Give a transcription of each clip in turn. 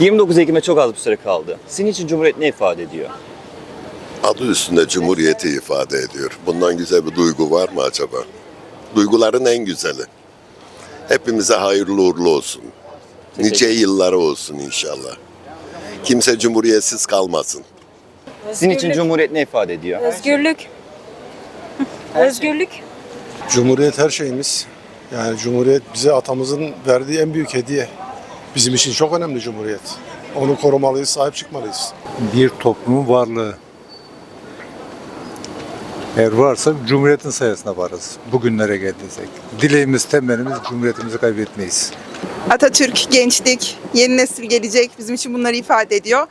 29 Ekim'e çok az bir süre kaldı. Sizin için Cumhuriyet ne ifade ediyor? Adı üstünde cumhuriyeti ifade ediyor. Bundan güzel bir duygu var mı acaba? Duyguların en güzeli. Hepimize hayırlı uğurlu olsun. Nice yılları olsun inşallah. Kimse cumhuriyetsiz kalmasın. Sizin için Cumhuriyet ne ifade ediyor? Özgürlük. Özgürlük. Cumhuriyet her şeyimiz. Yani Cumhuriyet bize atamızın verdiği en büyük hediye. Bizim için çok önemli Cumhuriyet. Onu korumalıyız, sahip çıkmalıyız. bir toplumun varlığı. Eğer varsa Cumhuriyet'in sayesinde varız. Bugünlere geldiysek. Dileğimiz, temennimiz Cumhuriyetimizi kaybetmeyiz. Atatürk, gençlik, yeni nesil gelecek bizim için bunları ifade ediyor.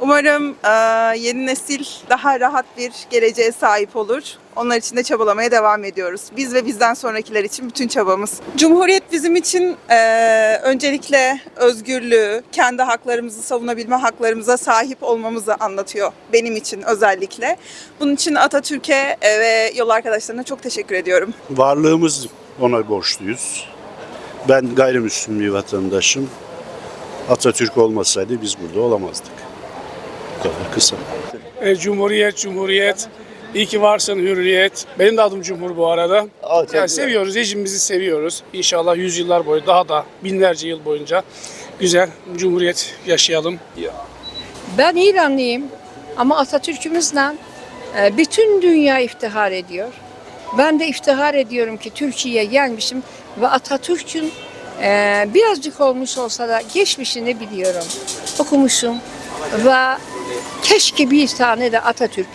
Umarım eee, yeni nesil daha rahat bir geleceğe sahip olur. Onlar için de çabalamaya devam ediyoruz. Biz ve bizden sonrakiler için bütün çabamız. Cumhuriyet bizim için eee, öncelikle özgürlüğü, kendi haklarımızı savunabilme haklarımıza sahip olmamızı anlatıyor. Benim için özellikle. Bunun için Atatürk'e e, ve yol arkadaşlarına çok teşekkür ediyorum. varlığımız ona borçluyuz. Ben gayrimüslim bir vatandaşım. Atatürk olmasaydı biz burada olamazdık. Bu kadar kısa. E, Cumhuriyet, Cumhuriyet. İyi ki varsın Hürriyet. Benim de adım Cumhur bu arada. yani seviyoruz, rejimimizi seviyoruz. İnşallah yüzyıllar boyu, daha da binlerce yıl boyunca güzel Cumhuriyet yaşayalım. Ben İranlıyım ama Atatürk'ümüzle e, bütün dünya iftihar ediyor. Ben de iftihar ediyorum ki Türkiye'ye gelmişim ve Atatürk'ün e, birazcık olmuş olsa da geçmişini biliyorum. Okumuşum ve keşke bir tane de Atatürk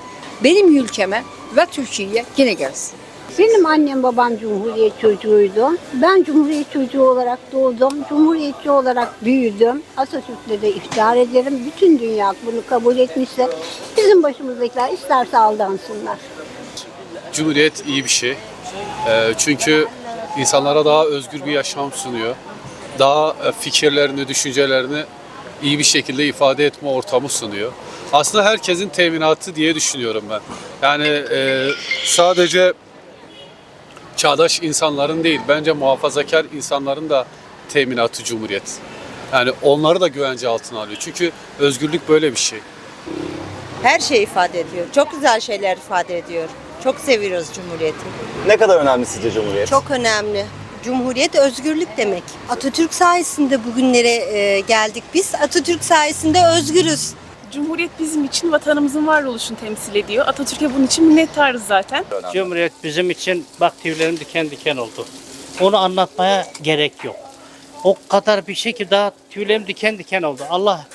benim ülkeme ve Türkiye'ye yine gelsin. Benim annem babam Cumhuriyet çocuğuydu. Ben Cumhuriyet çocuğu olarak doğdum. Cumhuriyetçi olarak büyüdüm. Atatürk'le de iftihar ederim. Bütün dünya bunu kabul etmişse bizim başımızdakiler isterse aldansınlar. Cumhuriyet iyi bir şey. Ee, çünkü insanlara daha özgür bir yaşam sunuyor. Daha e, fikirlerini, düşüncelerini iyi bir şekilde ifade etme ortamı sunuyor. Aslında herkesin teminatı diye düşünüyorum ben. Yani e, sadece çağdaş insanların değil, bence muhafazakar insanların da teminatı Cumhuriyet. Yani onları da güvence altına alıyor. Çünkü özgürlük böyle bir şey. Her şeyi ifade ediyor. Çok güzel şeyler ifade ediyor. Çok seviyoruz Cumhuriyeti. Ne kadar önemli sizce Cumhuriyet? Çok önemli. Cumhuriyet özgürlük demek. Atatürk sayesinde bugünlere e, geldik biz. Atatürk sayesinde özgürüz. Cumhuriyet bizim için vatanımızın varoluşunu temsil ediyor. Atatürk'e bunun için minnettarız zaten. Cumhuriyet bizim için bak tüylerim diken diken oldu. Onu anlatmaya gerek yok. O kadar bir şey ki daha tüylerim diken diken oldu. Allah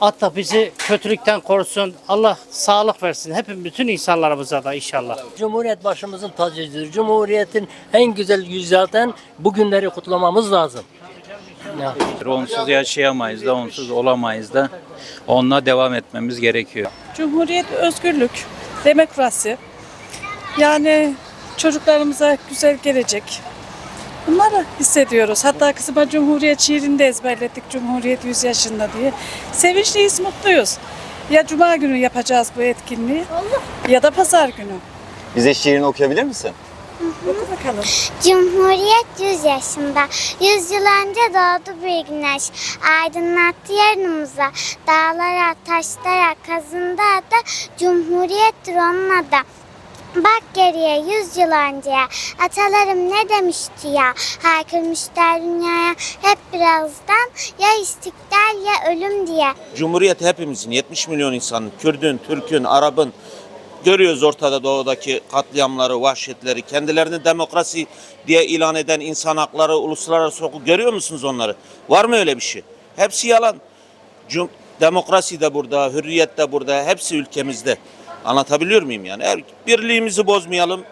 hatta bizi kötülükten korusun. Allah sağlık versin. Hepim bütün insanlarımıza da inşallah. Cumhuriyet başımızın tacıdır. Cumhuriyetin en güzel yüzü zaten bugünleri kutlamamız lazım. Onsuz yaşayamayız da, onsuz olamayız da. Onunla devam etmemiz gerekiyor. Cumhuriyet özgürlük, demokrasi. Yani çocuklarımıza güzel gelecek. Bunları hissediyoruz. Hatta kızıma Cumhuriyet şiirini de ezberlettik. Cumhuriyet 100 yaşında diye. Sevinçliyiz, mutluyuz. Ya Cuma günü yapacağız bu etkinliği ya da Pazar günü. Bize şiirini okuyabilir misin? Oku bakalım. Cumhuriyet 100 yaşında. 100 yıl önce doğdu bir güneş. Aydınlattı yarınımıza. Dağlara, taşlara, kazındı da Cumhuriyettir onun adı. Bak geriye yüz yıl önceye atalarım ne demişti ya Haykırmışlar dünyaya hep birazdan ya istiklal ya ölüm diye Cumhuriyet hepimizin 70 milyon insanın, Kürdün, Türk'ün, Arap'ın görüyoruz ortada doğudaki katliamları, vahşetleri, kendilerini demokrasi diye ilan eden insan hakları, uluslararası hukuk görüyor musunuz onları? Var mı öyle bir şey? Hepsi yalan. Cum demokrasi de burada, hürriyet de burada, hepsi ülkemizde. Anlatabiliyor muyum yani? Her- Birliğimizi bozmayalım,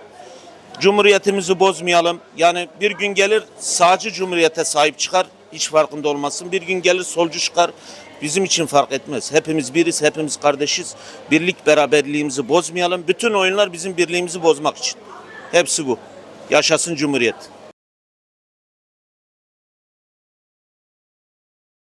cumhuriyetimizi bozmayalım. Yani bir gün gelir sağcı cumhuriyete sahip çıkar, hiç farkında olmasın. Bir gün gelir solcu çıkar, bizim için fark etmez. Hepimiz biriz, hepimiz kardeşiz. Birlik beraberliğimizi bozmayalım. Bütün oyunlar bizim birliğimizi bozmak için. Hepsi bu. Yaşasın Cumhuriyet.